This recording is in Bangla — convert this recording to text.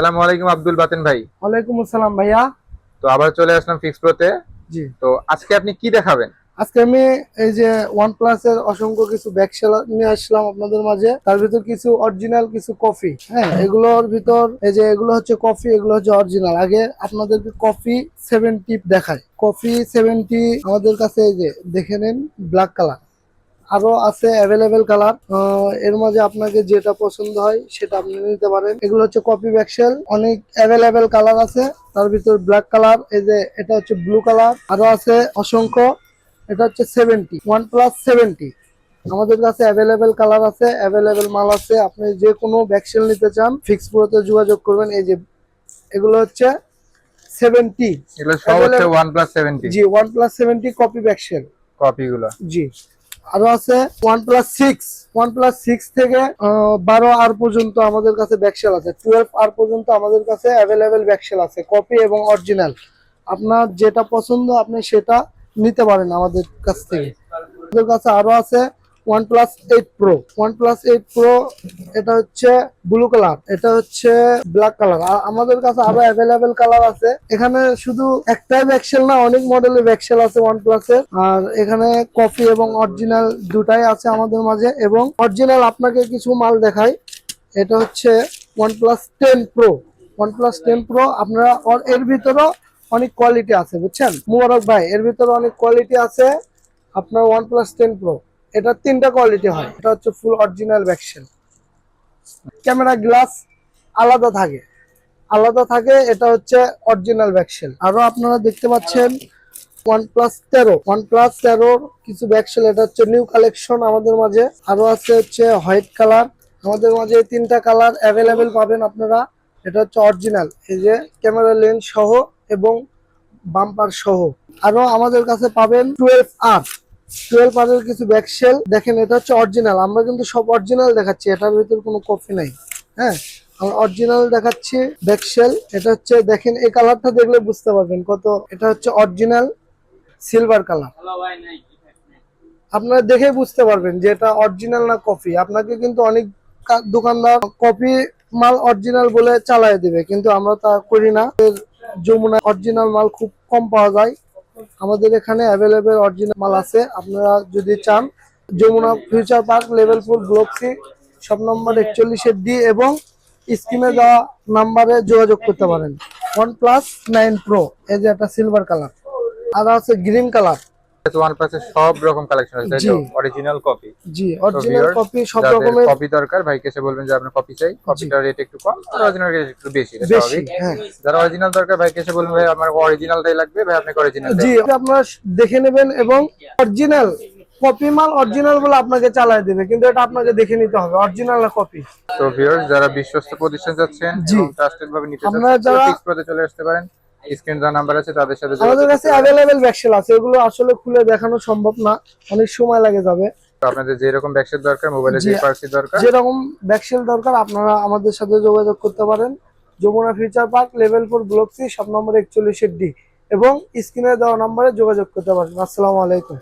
আসসালামু আলাইকুম আব্দুল বাতেন ভাই। ওয়ালাইকুম আসসালাম ভাইয়া। তো আবার চলে আসলাম ফিক্স প্রোতে জি। তো আজকে আপনি কি দেখাবেন? আজকে আমি এই যে ওয়ান প্লাস এর অসংখ্য কিছু ব্যাগ নিয়ে আসলাম আপনাদের মাঝে। তার ভিতর কিছু অরিজিনাল কিছু কফি হ্যাঁ এগুলোর ভিতর এই যে এগুলো হচ্ছে কফি এগুলো হচ্ছে অরিজিনাল আগে আপনাদেরকে কফি সেভেন্টি দেখায় কফি সেভেন্টি আমাদের কাছে এই যে দেখে নিন ব্ল্যাক কালার আরও আছে অ্যাভেলেবেল কালারের মাঝে আপনাকে যেটা পছন্দ হয় সেটা আপনি নিতে পারেন। এগুলো হচ্ছে কপি ব্যাকসেল অনেক অ্যাভেলেবেল কালার আছে তার ভিতর ব্ল্যাক কালার এই যে এটা হচ্ছে ব্লু কালার আরও আছে অসংখ্য এটা হচ্ছে সেভেন্টি ওয়ান প্লাস সেভেন্টি আমাদের কাছে অ্যাভেলেবেল কালার আছে অ্যাভেলেবেল মাল আছে আপনি যে কোনো ব্যাকসেল নিতে চান ফিক্স পুরোতে যোগাযোগ করবেন এই যে এগুলো হচ্ছে সেভেন্টি এগুলো সব হচ্ছে ওয়ান প্লাস সেভেন্টি জি one plus seventy copy back shell কপিগুলো জি। আরও আছে one plus six one plus six থেকে বারো আর পর্যন্ত আমাদের কাছে ব্যাকসেল আছে। টুয়েলভ আর পর্যন্ত আমাদের কাছে অ্যাভেলেবেল ব্যাকসেল আছে কপি এবং অরিজিনাল আপনার যেটা পছন্দ আপনি সেটা নিতে পারেন আমাদের কাছ থেকে। আমাদের কাছে আরও আছে one plus eight pro one plus eight pro এটা হচ্ছে ব্লু কালার এটা হচ্ছে ব্ল্যাক কালার আর আমাদের কাছে আরও অ্যাভেলেবেল কালার আছে। এখানে শুধু একটাই ব্যাকসেল না, অনেক মডেলের ব্যাকসেল আছে ওয়ান প্লাসের আর এখানে কপি এবং অরিজিনাল দুটাই আছে আমাদের মাঝে। এবং অরিজিনাল আপনাকে কিছু মাল দেখাই। এটা হচ্ছে one plus ten pro one plus ten pro আপনারা এর ভিতরেও অনেক কোয়ালিটি আছে, বুঝছেন? মুবারক ভাই, এর ভিতরে অনেক কোয়ালিটি আছে। আপনার ওয়ান প্লাস টেন প্রো এটা তিনটা কোয়ালিটি হয়। এটা হচ্ছে ফুল অরিজিনাল ভ্যাকসেল ক্যামেরা গ্লাস আলাদা থাকে। আলাদা থাকে, এটা হচ্ছে অরিজিনাল ভ্যাকসেল আরও আপনারা দেখতে পাচ্ছেন ওয়ান প্লাস তেরো। ওয়ান প্লাস তেরোর কিছু ভ্যাকসেল এটা হচ্ছে নিউ কালেকশন আমাদের মাঝে। আরও আছে হচ্ছে হোয়াইট কালার আমাদের মাঝে তিনটা কালার অ্যাভেলেবেল পাবেন আপনারা। এটা হচ্ছে অরিজিনাল এই যে ক্যামেরা লেন্স সহ এবং বাম্পার সহ। আরও আমাদের কাছে পাবেন টুয়েলভ আর টুয়েলভ আর এর কিছু ব্যাকশেল দেখেন, এটা হচ্ছে অরিজিনাল আমরা কিন্তু সব অরিজিনাল দেখাচ্ছি, এটার ভিতর কোনো কপি নাই। হ্যাঁ আমরা অরিজিনাল দেখাচ্ছি ব্যাকশেল এটা হচ্ছে, দেখেন, এই কালারটা দেখলে বুঝতে পারবেন কত। এটা হচ্ছে অরিজিনাল সিলভার কালার আপনারা দেখে বুঝতে পারবেন যে এটা অরিজিনাল না কপি আপনাকে কিন্তু অনেক দোকানদার কপি মাল অরিজিনাল বলে চালায় দিবে। কিন্তু আমরা তা করি না। যমুনা অরিজিনাল মাল খুব কম পাওয়া যায়। আমাদের এখানে অ্যাভেলেবেল অরিজিনাল মাল আছে। আপনারা যদি চান, Jamuna future park level four block C shop number একচল্লিশের D এবং স্ক্রিনে দেওয়া নাম্বারে যোগাযোগ করতে পারেন। ওয়ান প্লাস নাইন প্রো এই যে একটা সিলভার কালার আর আছে গ্রিন কালার ওয়ান প্লাসের সব রকম কালেকশন আছে জি। অরিজিনাল কপি জি অরিজিনাল কপি সব রকমের কপি দরকার ভাইকে এসে বলবেন যে আপনার কপি চাই কপিটার রেট একটু কম আর অরিজিনাল রেট একটু বেশি স্বাভাবিক। হ্যাঁ। যারা অরিজিনাল দরকার ভাইকে এসে বলবেন ভাই আমার অরিজিনালটাই লাগবে ভাই আপনাকে অরিজিনাল জি আপনারা দেখে নেবেন এবং অরিজিনাল কপি মাল অরিজিনাল বলে আপনাকে চালায় দেবে কিন্তু এটা আপনাকে দেখে নিতে হবে অরিজিনাল না কপি তো ভিউয়ার্স যারা বিশ্বস্ত প্রতিষ্ঠান যাচ্ছেন ট্রাস্টেড ভাবে নিতে আপনারা যারা- চলে আসতে পারেন। স্ক্রিন যা নাম্বার আছে তাদের সাথে আমাদের কাছে। ব্যাকসেল আছে এগুলো আসলে খুলে দেখানো সম্ভব না অনেক সময় লাগে যাবে আপনাদের যেরকম দরকার মোবাইলে জি। যে পার্সি দরকার যেরকম ব্যাকসেল দরকার আপনারা আমাদের সাথে যোগাযোগ করতে পারেন Jamuna future park level four block C shop number একচল্লিশের D এবং স্ক্রিনে দেওয়া নম্বরে যোগাযোগ করতে পারেন আসসালামু আলাইকুম